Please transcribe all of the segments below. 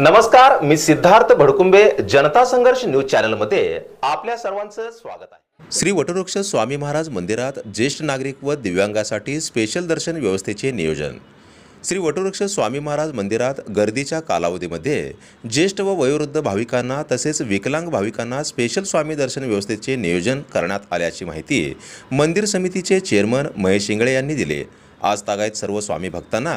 नमस्कार मी सिद्धार्थ भडकुंबे जनता संघर्ष न्यूज चॅनलमध्ये आपल्या सर्वांचं स्वागत आहे. श्री वटवृक्ष स्वामी महाराज मंदिरात ज्येष्ठ नागरिक व दिव्यांगासाठी स्पेशल दर्शन व्यवस्थेचे नियोजन. श्री वटवृक्ष स्वामी महाराज मंदिरात गर्दीच्या कालावधीमध्ये ज्येष्ठ व वयोवृद्ध भाविकांना तसेच विकलांग भाविकांना स्पेशल स्वामी दर्शन व्यवस्थेचे नियोजन करण्यात आल्याची माहिती मंदिर समितीचे चेअरमन महेश इंगळे यांनी दिले. आज तागायत सर्व स्वामी भक्तांना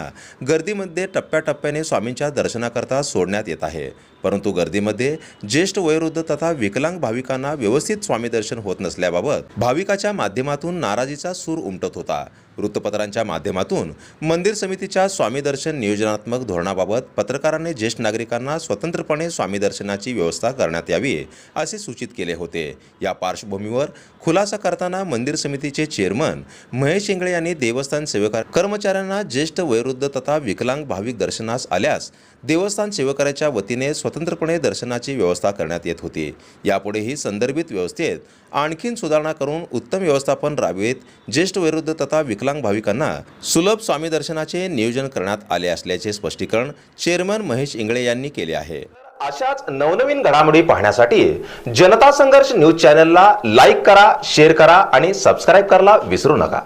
गर्दीमध्ये टप्प्याटप्प्याने स्वामींच्या दर्शनाकरता सोडण्यात येत आहे. परंतु गर्दीमध्ये ज्येष्ठ वयोवृद्ध तथा विकलांग भाविकांना व्यवस्थित स्वामी दर्शन होत नसल्याबाबत भाविकाच्या माध्यमातून नाराजीचा सूर उमटत होता. वृत्तपत्रांच्या माध्यमातून मंदिर समितीच्या स्वामी दर्शन नियोजनात्मक धोरणाबाबत पत्रकारांनी ज्येष्ठ नागरिकांना स्वतंत्रपणे स्वामी दर्शनाची व्यवस्था करण्यात यावी असे सूचित केले होते. या पार्श्वभूमीवर खुलासा करताना मंदिर समितीचे चेअरमन महेश इंगळे यांनी देवस्थान सेवेकार कर्मचाऱ्यांना ज्येष्ठ वयोवृद्ध तथा विकलांग भाविक दर्शनास आल्यास देवस्थान सेवेकऱ्याच्या वतीने स्वतंत्रपणे दर्शनाची व्यवस्था करण्यात येत होती. यापुढेही संदर्भित व्यवस्थेत आणखीन सुधारणा करून उत्तम व्यवस्थापन राबवित ज्येष्ठ विरुद्ध तथा विकलांग भाविकांना सुलभ स्वामी दर्शनाचे नियोजन करण्यात आले असल्याचे स्पष्टीकरण चेअरमन महेश इंगळे यांनी केले आहे. अशाच नवनवीन घडामोडी पाहण्यासाठी जनता संघर्ष न्यूज चॅनलला लाईक करा शेअर करा आणि सबस्क्राईब करायला विसरू नका.